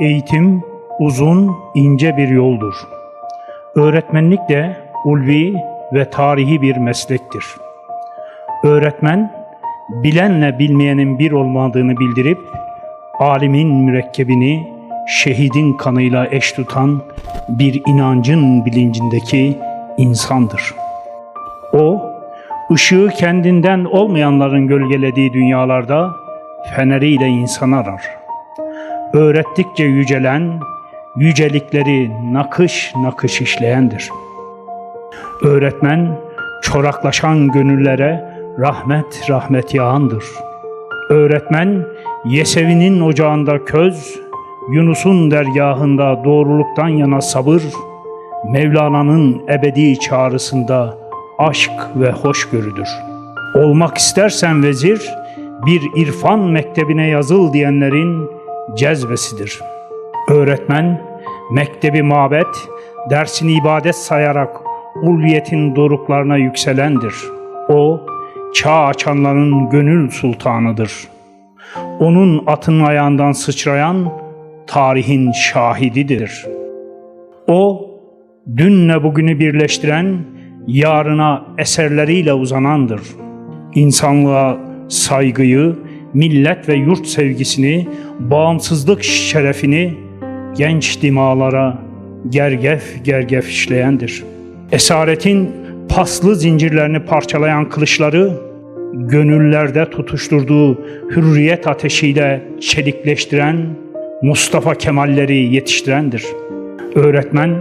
Eğitim uzun, ince bir yoldur. Öğretmenlik de ulvi ve tarihi bir meslektir. Öğretmen, bilenle bilmeyenin bir olmadığını bildirip, alimin mürekkebini şehidin kanıyla eş tutan bir inancın bilincindeki insandır. O, ışığı kendinden olmayanların gölgelediği dünyalarda feneriyle insan arar öğrettikçe yücelen, yücelikleri nakış nakış işleyendir. Öğretmen, çoraklaşan gönüllere rahmet rahmet yağandır. Öğretmen, Yesevi'nin ocağında köz, Yunus'un dergahında doğruluktan yana sabır, Mevlana'nın ebedi çağrısında aşk ve hoşgörüdür. Olmak istersen vezir, bir irfan mektebine yazıl diyenlerin cezbesidir. Öğretmen, mektebi mabet, dersini ibadet sayarak ulviyetin doruklarına yükselendir. O, çağ açanların gönül sultanıdır. Onun atın ayağından sıçrayan tarihin şahididir. O, dünle bugünü birleştiren, yarına eserleriyle uzanandır. İnsanlığa saygıyı, millet ve yurt sevgisini, bağımsızlık şerefini genç dimalara gergef gergef işleyendir. Esaretin paslı zincirlerini parçalayan kılıçları, gönüllerde tutuşturduğu hürriyet ateşiyle çelikleştiren Mustafa Kemalleri yetiştirendir. Öğretmen,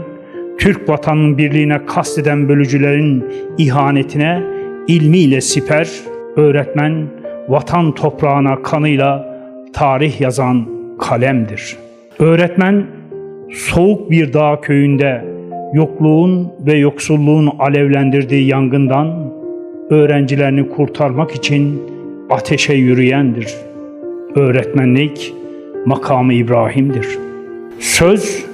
Türk vatanının birliğine kasteden bölücülerin ihanetine ilmiyle siper, öğretmen vatan toprağına kanıyla tarih yazan kalemdir. Öğretmen soğuk bir dağ köyünde yokluğun ve yoksulluğun alevlendirdiği yangından öğrencilerini kurtarmak için ateşe yürüyendir. Öğretmenlik makamı İbrahim'dir. Söz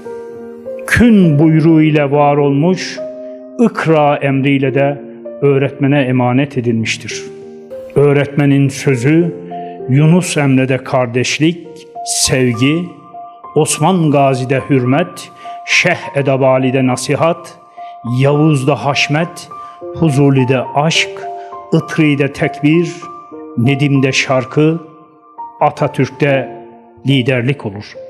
kün buyruğu ile var olmuş, ikra emriyle de öğretmene emanet edilmiştir. Öğretmenin sözü Yunus Emre'de kardeşlik, sevgi, Osman Gazi'de hürmet, Şeyh Edebali'de nasihat, Yavuz'da haşmet, Huzuli'de aşk, Itri'de tekbir, Nedim'de şarkı, Atatürk'te liderlik olur.''